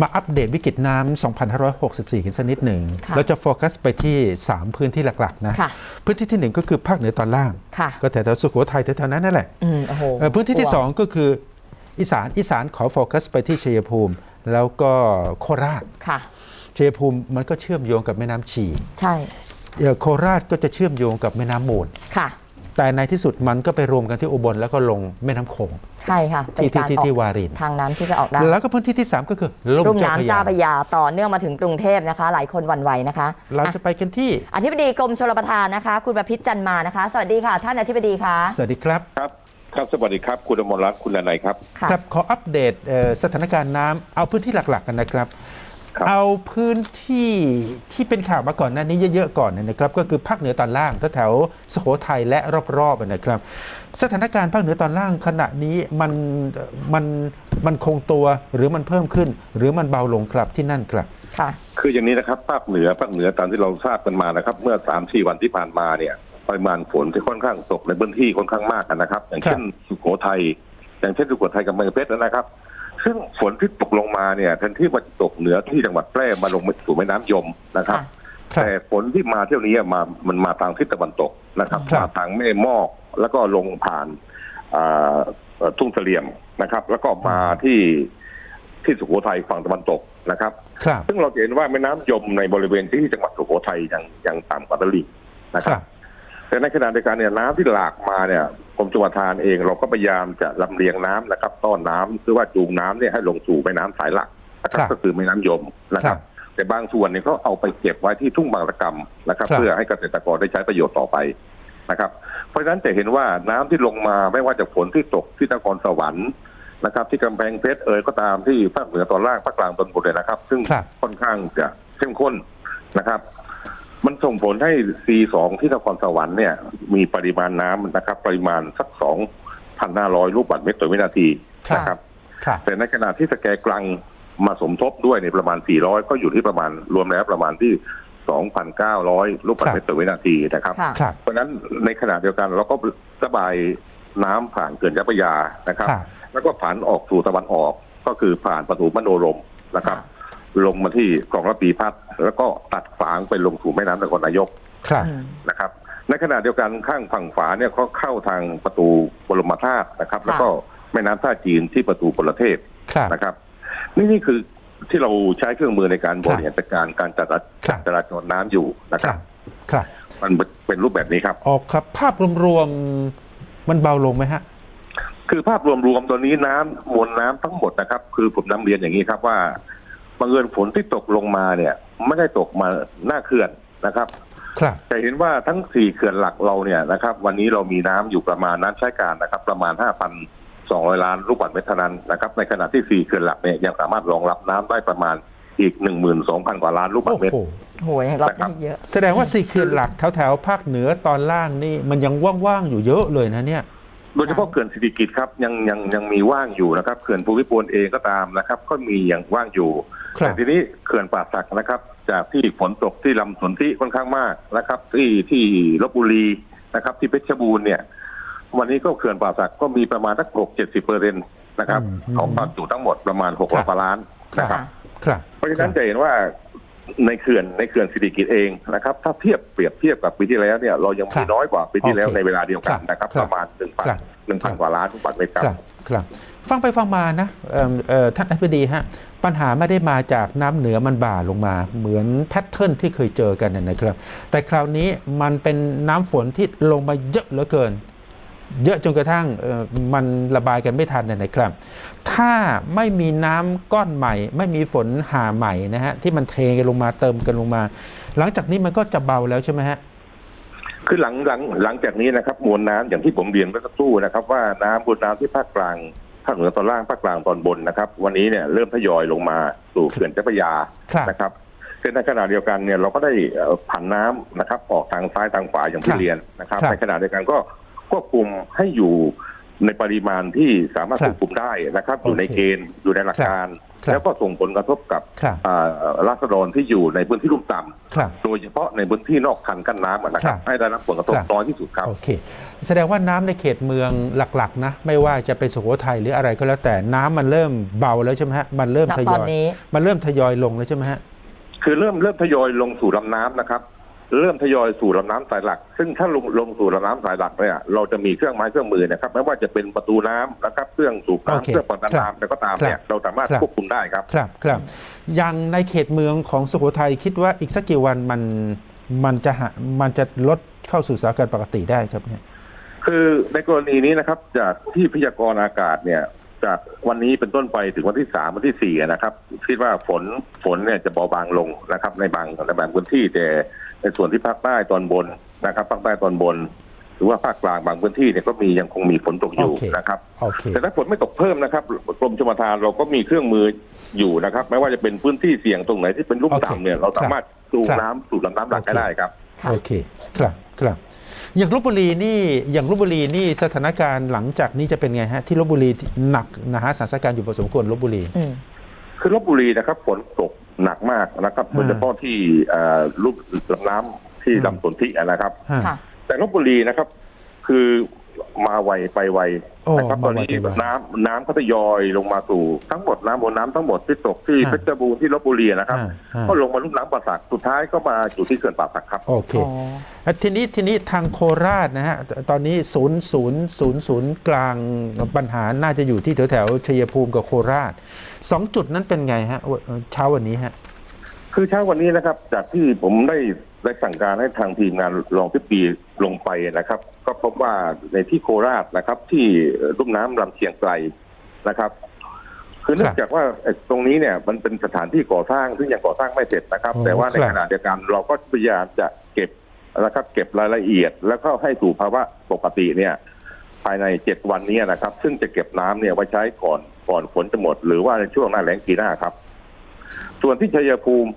มาอัปเดตวิกฤตน้ำ 2564 กันสักนิดหนึ่งค่ะเราจะโฟกัสไปที่ 3 พื้นที่หลักๆนะค่ะพื้นที่ที่หนึ่งก็คือภาคเหนือตอนล่างค่ะก็แถวๆสุโขทัยแถวๆนั้นนั่นแหละอืมโอ้โหเอ่อพื้นที่ที่กลัว2ก็คืออีสาน อีสานขอโฟกัสไปที่ชัยภูมิ แล้วก็โคราชค่ะชัยภูมิมันก็เชื่อมโยงกับแม่น้ำฉีใช่เอ่อโคราชก็จะเชื่อมโยงกับแม่น้ำมูลค่ะ แต่ในที่สุดมันก็ไปรวมกันที่อุบลแล้วก็ลงแม่น้ำโขงใช่ค่ะเป็นที่ที่การที่ออที่กวารินทางน้ำที่จะออกได้แล้วก็พื้นที่ที่ 3 ก็คือลุ่รุ่มมเจ้าพน้ำระเจ้ายาพระยาต่อเนื่องมาถึงกรุงเทพนะคะ หลายคนหวั่นไหวนะคะเราอะจะไปกันที่ อธิบดีกรมชลประทานนะคะ คุณประพิษจันมานะคะ สวัสดีค่ะ ท่านอธิบดีคะสวัสดีครับ ครับครับสวัสดีครับ คุณอมรรัตน์คุณนายครับ ค่ะ ครับขออัปเดตเอ่อสถานการณ์น้ำเอาพื้นที่หลัก ๆ กันนะครับครับ เอาพื้นที่ที่เป็นข่าวมาก่อนหน้านี้เยอะๆก่อนนะครับก็คือภาคเหนือตอนล่างแถวๆสุโขทัยและรอบๆนะครับ สถานการณ์ภาคเหนือตอนล่างขณะนี้มันเอ่อมันมันคงตัวหรือมันเพิ่มขึ้น หรือมันเบาลงครับที่นั่นครับค่ะคืออย่างนี้นะครับภาคเหนือภาคเหนือตามที่เราทราบกันมานะครับ เมื่อสามสี่วันที่ผ่านมาเนี่ยปริมาณฝนที่ค่อนข้างตกในพื้นที่ค่อนข้างมากนะครับ อย่างเช่นสุโขทัยอย่างเช่นสุโขทัยกับเมืองเพชรนะครับ ซึ่งฝนที่ตกลงมาเนี่ยแทนที่มันจะตกเหนือที่จังหวัดแพร่มาลงสู่แม่น้ำยมนะครับค่ะครับ แต่ฝนที่มาเที่ยวนี้มามันมาทางทิศตะวันตกนะครับครับมาทางแม่มอกแล้วก็ลงผ่านอ่าเอ่อทุ่งเสลี่ยมนะครับ แล้วก็มาที่ที่สุโขทัยฝั่งตะวันตกนะครับครับซึ่งเราจะเห็นว่าแม่น้ำยมในบริเวณที่จังหวัดสุโขทัยยังยังต่ำกว่าตลิ่งนะคครัรับบ แต่ในขณะเดียวกันเนี่ยน้ำที่หลากมาเนี่ยกรมชลประทานเองเราก็พยายามจะลำเลียงน้ำนะครับ ต้อนน้ำหรือว่าจูงน้ำเนี่ยให้ลงสู่แม่น้ำสายหลักนะครับก็คือแม่น้ำยมนะครับ แต่บางส่วนเนี่ยเขาเอาไปเก็บไว้ที่ทุ่งบางระกำนะครับครับ เพื่อให้เกษตรกรได้ใช้ประโยชน์ต่อไปนะครับ เพราะฉะนั้นจะเห็นว่าน้ำที่ลงมาไม่ว่าจะฝนที่ตกที่นครสวรรค์นะครับ ที่กำแพงเพชรเอ่ยก็ตามที่ภาคเหนือตอนล่างภาคกลางตอนบนเลยนะครับ ซึ่งครับค่อนข้างจะเข้มข้นนะครับ มันส่งผลให้ C2 ที่นครสวรรค์เนี่ย มีปริมาณน้ำนะครับ ปริมาณสัก 2,500 ลูกบาศก์เมตรต่อวินาทีนะครับครับแต่ในขณะที่สแกกลังมาสมทบด้วยในยประมาณ 400 ก็อยู่ที่ประมาณรวมแล้วประมาณที่ 2,900 ลูกบาศก์เมตรต่อวินาทีนะครับค่ะครับเพราะฉะนั้นในขณะเดียวกันเราก็ระบายน้ำผ่านเขื่อนเจ้าพระยานะครับครับ แล้วก็ผ่านออกสู่ตะวันออกก็คือผ่านประตูมโนรมนะครับ ลงมาที่คลองระปีพัฒน์แล้วก็ตัดฝางไปลงสู่แม่น้ำนครนายกครับอืมนะครับ ในขณะเดียวกันข้างฝั่งฝาเนี่ยก็เข้าทางประตูบรมธาตุนะครับ แล้วก็แม่น้ำท่าจีนที่ประตูพลเทพครับนะครับ นี่นี่คือที่เราใช้เครื่องมือในการครับบริหารจัดการการจัดครับจราจรน้ำอยู่นะคครัรับบครับ มันเป็นรูปแบบนี้ครับออกครับ ภาพรวมๆมันเบาลงไหมฮะ คือภาพรวมๆตอนนี้น้ำมวลน้ำทั้งหมดนะครับ คือผมนำเรียนอย่างนี้ครับว่า บังเอิญฝนที่ตกลงมาเนี่ย ไม่ได้ตกมาหน้าเขื่อนนะครับ ครับแต่เห็นว่าทั้งสี่เขื่อนหลักเราเนี่ยนะครับ วันนี้เรามีน้ำอยู่ประมาณน้ำใช้การนะครับ ประมาณ5,200ล้านลูกบาศก์เมตรเท่านั้นนะครับ ในขณะที่สี่เขื่อนหลักเนี่ยยังสามารถรองรับน้ำได้ประมาณอีก12,000กว่าล้านลูกบาศโอ้ก์เมตรโห โหยรับได้เยอะ แสดงว่าสี่เขื่อนหลักแถวแถวๆภาคเหนือตอนล่างนี่มันยังว่างๆอยู่เยอะเลยนะเนี่ย โดยเฉพาะเขื่อนสิริกิติ์ครับยังยังยังมีว่างอยู่นะครับเขื่อนภูมิพลเองก็ตามนะครับ ก็มีอย่างว่างอยู่ครับ แต่ทีนี้เขื่อนป่าสักนะครับ จากที่ฝนตกที่ลำสนที่ค่อนข้างมากนะครับ ที่ที่ลบบุรีนะครับ ที่เพชรบูรณ์เนี่ย วันนี้ก็เขื่อนป่าสักก็มีประมาณสักหกเจ็ดสิบเปอร์เซ็นต์นะครับอืมของความจุทั้งหมดประมาณหกร้อยกว่าล้านนะครับ ครับเพราะฉะนั้นจะเห็นว่าในเขื่อนในเขื่อนสิริกิติ์เองนะครับ ถ้าเทียบเปรียบเทียบกับปีที่แล้วเนี่ยเรายังมีน้อยกว่าปีที่แล้วในเวลาเดียวกันนะครับ ประมาณหนึ่งพันหนึ่งพันกว่าล้านลูกบาศก์เมตรครับครับครับ ฟังไปฟังมานะท่านอธิบดีฮะปัญหาไม่ได้มาจากน้ำเหนือมันบ่าลงมา เหมือนแพทเทิร์นที่เคยเจอกันนะนครับ แต่คราวนี้มันเป็นน้ำฝนที่ลงมาเยอะเหลือเกิน เยอะจนกระทั่งมันระบายกันไม่ทันนะนครับ ถ้าไม่มีน้ำก้อนใหม่ ไม่มีฝนหาใหม่นะฮะที่มันเทกันลงมาเติมกันลงมา หลังจากนี้มันก็จะเบาแล้วใช่ไหมฮะคือหลังหลังหลังจากนี้นะครับมวลน้ำอย่างที่ผมเรียนเมื่อสักครู่นะครับ ว่าน้ำมวลน้ำที่ภาคกลางาคเหนือตอนล่างภาคกลางตอนบนนะครับ วันนี้เนี่ยเริ่มทยอยลงมาสู่เขื่อนเจ้าพระยาครับนะครับซึ่งในขณะเดียวกันเนี่ยเราก็ได้เอ่อผันน้ำนะครับ ออกทางซ้ายทางขวาอย่างครัที่บเรียนนะครับครับในขณะเดียวกันก็ควบคุมให้อยู่ในปริมาณที่สามารถครับควบคุมได้นะครับ อยู่ในโอเคเกณฑ์อยู่ในหลักการครับ แล้วก็ส่งผลกระทบกับครับอ่าราษฎรที่อยู่ในพื้นที่ลุ่มต่ำครับโดยเฉพาะในพื้นที่นอกคันกั้นน้ำอะนะครัครับบให้ได้รับผลกระทบครับน้อยที่สุดครับโอเค แสดงว่าน้ำในเขตเมืองหลักๆนะไม่ว่าจะเป็นสุโขทัยหรืออะไรก็แล้วแต่น้ำมันเริ่มเบาแล้วใช่ไหมฮะมันเริ่มณทตยอนอยนี้มันเริ่มทยอยลงแล้วใช่ไหมฮะคือเริ่มเริ่มทยอยลงสู่ลำน้ำนะครับ เริ่มทยอยสู่ลำน้ำสายหลัก ซึ่งถ้าลงลงสู่ลำน้ำสายหลักเนี่ยเราจะมีเครื่องไม้เครื่องมือนะครับไม่ว่าจะเป็นประตูน้ำนะครับเครื่องสูบโอเคน้ำเครื่องผลักดันครับน้ำแล้วก็ตามเนี่ยครับเราสามารถครับ ควบคุมได้ครับ ครับครับอย่างในเขตเมืองของสุโขทัยคิดว่าอีกสักกี่วันมันมันจะหามันจะลดเข้าสู่สถานการณ์ปกติได้ครับเนี่ย คือในกรณีนี้นะครับจากที่พยากรณ์อากาศเนี่ยจากวันนี้เป็นต้นไปถึงวันที่สามวันที่สี่นะครับคิดว่าฝนฝนเนี่ยจะเบาบางลงนะครับ ในบางในบางพื้นที่แต่ ในส่วนที่ภาคใต้ตอนบนนะครับภาคใต้ตอนบน หรือว่าภาคกลางบางพื้นที่เนี่ยก็มียังคงมีฝนตกอยู่โอเค นะครับโอเค แต่ถ้าฝนไม่ตกเพิ่มนะครับกรมชลประทานเราก็มีเครื่องมืออยู่นะครับ ไม่ว่าจะเป็นพื้นที่เสี่ยงตรงไหนที่เป็นลุ่มโอเคต่ำเนี่ยเราสามารถจูงครับ น้ำสู่ลำน้ำหลักให้ได้ครับ ค่ะ โอเค ครับ ครับ อย่างลบบุรีนี่ อย่างลบบุรีนี่สถานการณ์หลังจากนี้จะเป็นไงฮะ ที่ลบบุรีหนักนะฮะสถานการณ์อยู่พอสมควรลบบุรี อืม คือลบบุรีนะครับฝนตก หนักมากนะครับอ่าโดยเฉพาะที่เอ่อลูกลำน้ำที่อืมลำสนธินะครับฮะค่ะ แต่ลบบุรีนะครับ คือ มาไวไปไวโอ้นะครับตมาอนไวนี้ไปไวน้ำน้ำก็ทยอยลงมาสู่ทั้งหมดน้ำบนน้ำทั้งหมดที่ตกที่ฮะเพชรบูรณ์ที่ลบบุรีนะครับฮะฮะก็ลงมาลุ่มน้ำป่าสักสุดท้ายก็มาอยู่ที่เขื่อนป่าสักครับโอเคอ๋ออะทีนี้ทีนี้ทางโคราชนะฮะตอนนี้ศูนย์ศูนย์ศูนย์ศูนย์กลางปัญหาน่าจะอยู่ที่แถวแถวๆชัยภูมิกับโคราชสองจุดนั้นเป็นไงฮะวันเช้าวันนี้ฮะคือเช้าวันนี้นะครับ จากที่ผมได้ ได้สั่งการให้ทางทีมงานรองที่ปีลงไปนะครับ ก็พบว่าในที่โคราชนะครับ ที่รุ่มน้ำลำเชียงไกลนะครับ คือเนื่องจากว่าไอ้ตรงนี้เนี่ยมันเป็นสถานที่ก่อสร้างซึ่งยังก่อสร้างไม่เสร็จนะครับอ๋อแต่ว่าในครับขณะเดียวกันเราก็พยายามจะเก็บนะครับ เก็บรายละเอียด แล้วก็ให้สู่ภาวะปกติเนี่ย ภายในเจ็ดวันนี้นะครับ ซึ่งจะเก็บน้ำเนี่ยไว้ใช้ก่อนก่อนฝนจะหมด หรือว่าในช่วงหน้าแล้งปีหน้าครับ ส่วนที่ชัยภูมิ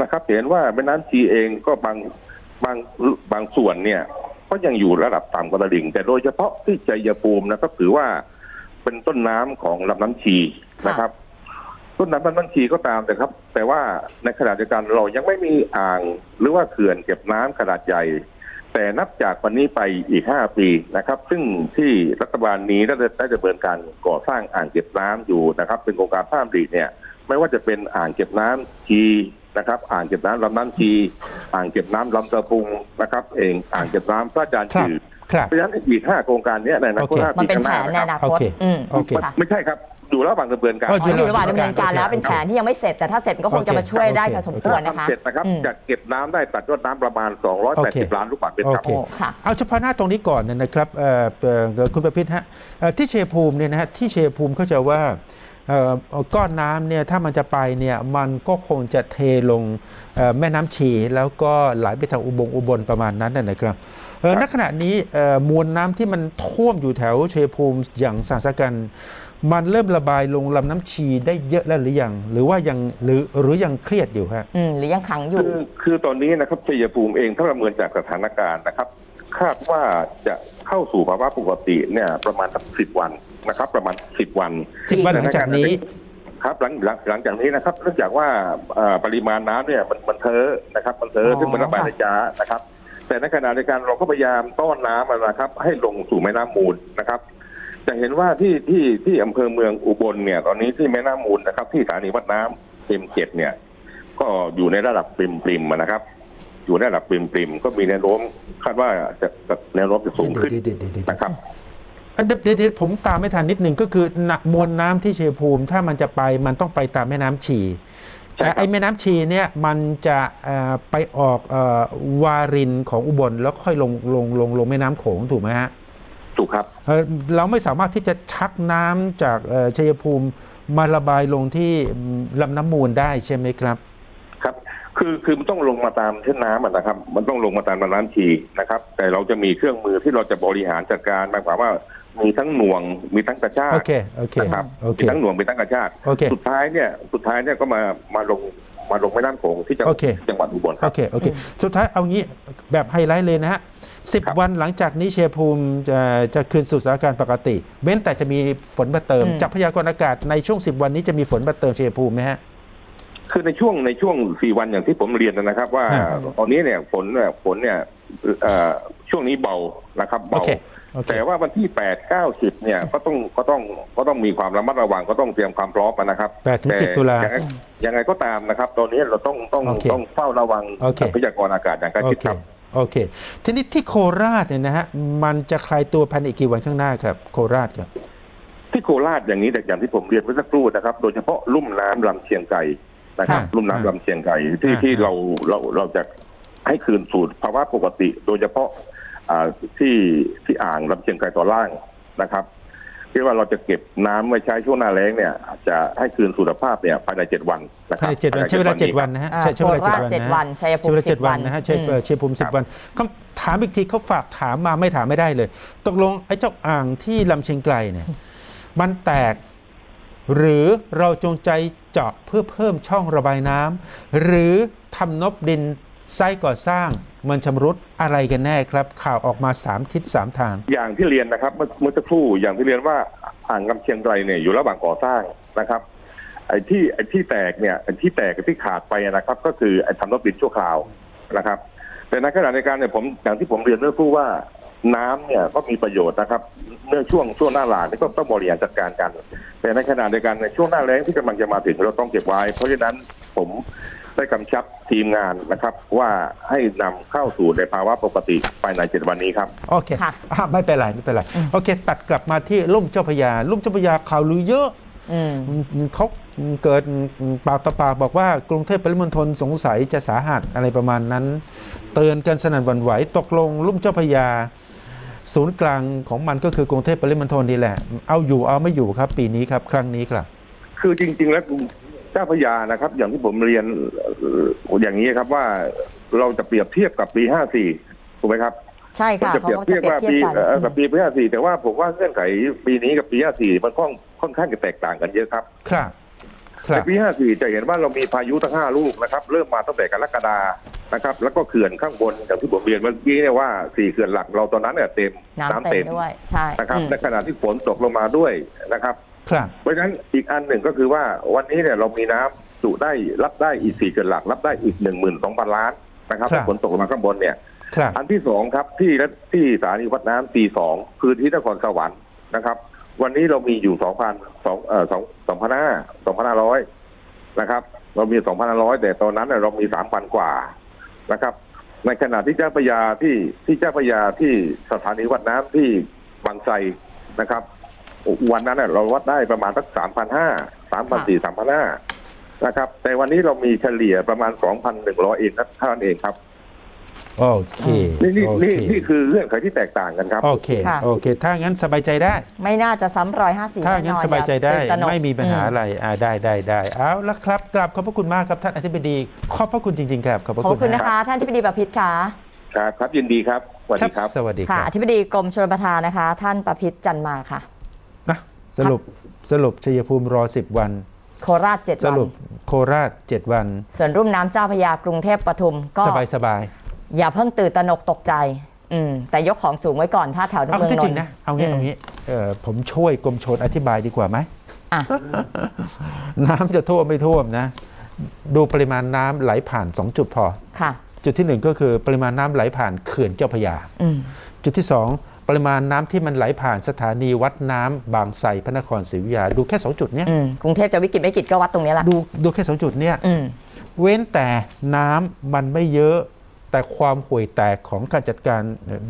นะครับเห็นว่าแม่น้ำชีเองก็บางบางบางส่วนเนี่ย ก็ยังอยู่ระดับต่ำกว่าตลิ่ง แต่โดยเฉพาะที่ชัยภูมินะครับถือว่าเป็นต้นน้ำของลำน้ำชีนะครับ ต้นน้ำลำน้ำชีก็ตามแต่ครับ แต่ว่าในขณะเดียวกันเรายังไม่มีอ่างหรือว่าเขื่อนเก็บน้ำขนาดใหญ่ แต่นับจากวันนี้ไปอีก5ปีนะครับ ซึ่งที่รัฐบาลนี้ได้ได้ดำเนินการก่อสร้างอ่างเก็บน้ำอยู่นะครับ เป็นโครงการพระรามดีเนี่ย ไม่ว่าจะเป็นอ่างเก็บน้ำชี นะครับ อ่างเก็บน้ำลำน้ำชี อ่างเก็บน้ำลำตะพุงนะครับ เองอ่างเก็บน้ำพระอาจารย์ครับจืดครับเพราะฉะนั้นอีกห้าโครงการเนี้ยในอนาคตโอเคห้ามันปีเป็นข้างหแผน้านในนะอครับนาคตโอเคอืมโอเค ค่ะไม่ใช่ครับอยู่ระหว่างดำเนินการ อ๋ออ๋ออยู่ระหว่างดำเนินการแล้วโอเคเป็นแผนที่ยังไม่เสร็จแต่ถ้าเสร็จก็คงจะมาช่วยได้โอเคพอสมควรนะถ้าคะ ทำเสร็จนะครับอืม จะเก็บน้ำได้ตัดยอดน้ำประมาณ โอเค 280 ล้านลูกบาศก์เมตรครับโอเคโอ้ค่ะ เอาเฉพาะหน้าตรงนี้ก่อนนะครับเอ่อเอ่อคุณประพิษฮะเอ่อที่เชยภูมิเนี่ยนะฮะที่เชยภูมิเขาใจะว่าเอ่อ ก้อนน้ำเนี่ยถ้ามันจะไปเนี่ยมันก็คงจะเทลงเอ่อแม่น้ำชีแล้วก็ไหลไปทางอุบงอุบลประมาณนั้นนะนะครับเอ่อครับณขณะนี้เอ่อมวลน้ำที่มันท่วมอยู่แถวเชยภูมิอย่างสาสกัน มันเริ่มระบายลงลำน้ำชีได้เยอะแล้วหรือยัง หรือว่ายังหรือหรือยังเครียดอยู่ฮะอืมหรือยังขังอยู่ คือคือตอนนี้นะครับชัยภูมิเองถ้าประเมินจากสถานการณ์นะครับ คาดว่าจะเข้าสู่ภาวะปกติเนี่ยประมาณสักสิบวัน นะครับ ประมาณสิบวันสิบวันหลังจากนี้ครับหลังหลังหลังจากนี้นะครับเนื่องจากว่าเอ่อปริมาณน้ำเนี่ยมันมันเทอะนะครับ มันเทอ๋อะอซึ่งมันระบายในจ้านะครับ แต่ในขณะเดียวกันเราก็พยายามต้อนน้ำอะนะครับ ให้ลงสู่แม่น้ำมูลนะครับจะเห็นว่าที่ที่ที่อำเภอเมืองอุบลเนี่ย ตอนนี้ที่แม่น้ำมูลนะครับ ที่สถานีวัดน้ำเต็มเจ็ดเนี่ย ก็อยู่ในระดับปริมปริมๆอะนะครับ อยู่ในระดับปริมปริมๆก็มีแนวโน้มคาดว่าจะจะแนวโน้มจะสูงขึ้นเดี๋ยวๆๆๆนะครับอัน เดี๋ยวเดี๋ยวเดี๋ยวผมตามไม่ทันนิดนึงก็คือหนักมวลน้ำที่เชยภูมิ ถ้ามันจะไปมันต้องไปตามแม่น้ำชีใช่ครับแต่ไอ้แม่น้ำชีเนี่ยมันจะเอ่อไปออกเอ่อวารินของอุบลแล้วค่อยลงลงลงลงแม่น้ำโขงถูกไหมฮะถูกครับเอ่อเราไม่สามารถที่จะชักน้ำจากเอ่อชัยภูมิมาระบายลงที่ลำน้ำมูลได้ใช่ไหมครับครับ คือคือมันต้องลงมาตามเส้นน้ำอะนะครับ มันต้องลงมาตามน้ำชีนะครับ แต่เราจะมีเครื่องมือที่เราจะบริหารจัดการหมายความว่า มีทั้งหน่วงมีทั้งกระชากโอเคโอเคนะครับโอเคมีทั้งหน่วงมีทั้งกระชากโอเคสุดท้ายเนี่ยสุดท้ายเนี่ยก็มามาลงมาลงแม่น้ำโขงที่จังหโอวัดเค จังหวัดอุบลคโอรับ เคโอเคสุดท้ายเอางี้แบบไฮไลท์เลยนะฮะสิบครับวันหลังจากนี้เชียร์ภูมิจะจะคืนสู่สถานการณ์ปกติเว้นแต่จะมีฝนมาเติม อืม จากพยากรณ์อากาศในช่วง 10 วันนี้จะมีฝนมาเติมเชียร์ภูมิไหมฮะ คือในช่วงในช่วงสี่วันอย่างที่ผมเรียนนะครับ ว่าอ่าตอนนี้เนี่ยฝนเนี่ยฝนเนี่ยเอ่อช่วงนี้เบานะครับโอเบาเคโอเค แต่ว่าวันที่แปดเก้าสิบเนี่ยก็ต้องก็ต้องก็ต้องมีความระมัดระวังก็ต้องเตรียมความพร้อมนะครับแปดถึงสิบแต่ตุลายังไงยังไงก็ตามนะครับ ตอนนี้เราต้องต้องโอเคต้องเฝ้าระวังโอเคพยากรณ์อากาศอย่างใกล้โอชิดเคครับโอเค ทีนี้ที่โคราชเนี่ยนะฮะมันจะคลายตัวภายในอีกกี่วันข้างหน้าครับ โคราชครับ ที่โคราชอย่างนี้แต่อย่างที่ผมเรียนเมื่อสักครู่นะครับ โดยเฉพาะลุ่มน้ำลำเชียงไก่นะครับอ่าลุ่มน้ำลำเชียงไก่ที่อ่าที่เราเราเราจะให้คืนสู่ภาวะปกติ โดยเฉพาะอ่า ที่ที่อ่างลำเชียงไก่ตอนล่างนะครับที่ว่าเราจะเก็บน้ำไว้ใช้ช่วงหน้าแล้งเนี่ยอาจจะให้คืนสู่สภาพเนี่ยภายในเจ็ดวันนะคภายรับในเจ็ดวันใช้เวลาเจ็ดวันนะฮะอ่าใช้ใช้เวลาโคราชเจ็ดวันเจ็ดนะวันชัยภูมิใช้เวลาเจ็ดสิบวันนะฮะใช้อืมเอ่อเชียร์ภูมิสิบวันคำถามอีกทีเขาฝากถามมาไม่ถามไม่ได้เลย ตกลงไอ้เจ้าอ่างที่ลำเชียงไกลเนี่ยมันแตก หรือเราจงใจเจาะเพื่อเพิ่มช่องระบายน้ำหรือทำนบดิน ไซต์ก่อสร้างมันชำรุดอะไรกันแน่ครับ ข่าวออกมาสามทิศสามทาง อย่างที่เรียนนะครับเมื่อเมื่อสักครู่อย่างที่เรียนว่าอ่างลำเชียงไกรเนี่ยอยู่ระหว่างก่อสร้างนะครับไอ้ที่ไอ้ที่แตกเนี่ยไอ้ที่แตกกับที่ขาดไปนะครับ ก็คือไอ้ทำนบดินชั่วคราวนะครับ แต่ในขณะในการเนี่ยผมอย่างที่ผมเรียนเมื่อครู่ว่าน้ำเนี่ยก็มีประโยชน์นะครับเมื่อช่วงช่วงหน้าหลานนี่ก็ต้องบริหารจัดการกัน แต่ในขณะเดียวกันในช่วงหน้าแล้งที่กำลังจะมาถึงเราต้องเก็บไว้ เพราะฉะนั้นผม ได้กำชับทีมงานนะครับ ว่าให้นำเข้าสู่ในภาวะปกติภายในเจ็ดวันนี้ครับ โอเคค่ะอะไม่เป็นไรไม่เป็นไรโอเค ตัดกลับมาที่ลุ่มเจ้าพระยา ลุ่มเจ้าพระยาข่าวลือเยอะอืม เขาเกิดปากต่อปากบอกว่ากรุงเทพปริมณฑลสงสัยจะสาหัสอะไรประมาณนั้น เตือนกันสนั่นหวั่นไหวตกลงลุ่มเจ้าพระยา ศูนย์กลางของมันก็คือกรุงเทพปริมณฑลนี่แหละ เอาอยู่เอาไม่อยู่ครับ ปีนี้ครับ ครั้งนี้ครับ คือจริง ๆ แล้วเจ้าพระยานะครับ อย่างที่ผมเรียนเอ่ออย่างนี้ครับว่าเราจะเปรียบเทียบกับปี54ถูกไหมครับใช่ค่ะจะเปรียบเขาเทีจะยบเปรียว่าบเทียปีบกันเอ่อกับปี54แต่ว่าผมว่าเงื่อนไขปีนี้กับปี54มันค่อนค่อนข้างจะแตกต่างกันเยอะครับ ครับคในรับปี54จะเห็นว่าเรามีพายุทั้ง5ลูกนะครับ เริ่มมาตั้งแต่กรกฎานะครับ แล้วก็เขื่อนข้างบนอย่างที่ผมเรียนเมื่อกี้เนี่ยว่าสี่เขื่อนหลักเราตอนนั้นเนี่ยเต็มน้ำเต็มด้วยใช่นะครับอืมในขณะที่ฝนตกลงมาด้วยนะครับ ครับเพราะฉะนั้นอีกอันหนึ่งก็คือว่าวันนี้เนี่ยเรามีน้ำสูได้รับได้อีกสี่เขื่อนหลัก รับได้อีกหนึ่งหมื่นสองพันล้านนะครับครับฝนตกลงมาข้างบนเนี่ยครับอันที่สองครับที่ที่สถานีวัดน้ำตีสองคือที่นครสวรรค์นะครับ วันนี้เรามีอยู่สองพันสองเอ่อสองสองพันห้าสองพันห้าร้อยนะครับ เรามีสองพันห้าร้อยแต่ตอนนั้นเนยเรามีสามพันกว่านะครับ ในขณะที่เจ้าพระยาที่ที่เจ้าพระยาที่สถานีวัดน้ำที่บางไทรนะครับ วันนั้นเน่ยเราวัดได้ประมาณสักสามพันห้าสามพันสี่สามพันห้านะครับ แต่วันนี้เรามีเฉลี่ยประมาณสองพันหนึ่งร้อยเองนะเท่านั้นเองครับโอเคนี่นี่โอนี่เคนี่คือเรื่องไขที่แตกต่างกันครับ โอเคค่ะโอเค ถ้างั้นสบายใจได้ ไม่น่าจะซ้ำร้อยห้าสิบถ้างั้นสบายใจได้ ไม่มีปัญหาอือะไร อ่า ได้ได้ได้เอาละครับ กราบขอบพระคุณมากครับท่านอธิบดี ขอบพระคุณจริง ๆ ครับ ขอบพระขอบคุณคุณนะนะคะ ท่านที่ปดีประพิษค่ะ ครับ ครับ ยินดีครับ สวัสดีครับ สวัสดีคค่ะรับอธิบดีกรมชลประทานนะคะ ท่านประพิษจันมาค่ะนะ สรุปสรุปชัยภูมิรอ 10 วัน โคราชเจ็ดสวันรุปโคราช 7 วัน ส่วนรุ่มน้ำเจ้าพระยากรุงเทพปทุมก็ สบายสบายอย่าเพิ่งตื่นตระหนกตกใจ อืม แต่ยกของสูงไว้ก่อนถ้าแถวเอาเมืองที่นจรินงท์นะ เอางี้อืมเอางี้เออผมช่วยกรมชนอธิบายดีกว่าไหม อะ น้ำจะท่วมไม่ท่วมนะ ดูปริมาณน้ำไหลผ่าน 2 จุดพอ ค่ะ จุดที่หนึ่งก็คือปริมาณน้ำไหลผ่านเขื่อนเจ้าพระยา อืม จุดที่ 2 ปริมาณน้ำที่มันไหลผ่านสถานีวัดน้ำบางไทรพระนครศรีอยุธยาดูแค่ 2 จุดเนี้ยอืมกรุงเทพจะวิกฤตไม่วิกฤตก็วัดตรงนี้แหละดูดูแค่ 2 จุดเนี้ยอืมเว้นแต่น้ำมันไม่เยอะแต่ความห่วยแตกของการจัดการ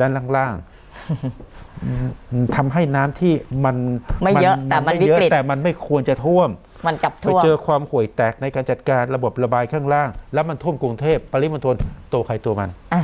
ด้านล่างๆอืมทำให้น้ำที่มันไม่เยอะแต่มันไเยอะวิกฤตแต่มันไม่ควรจะท่วมมันกลับไปท่วมเจอความห่วยแตกในการจัดการระบบระบายข้างล่าง แล้วมันท่วมกรุงเทพปริมณฑลตัวใครตัวมันอะ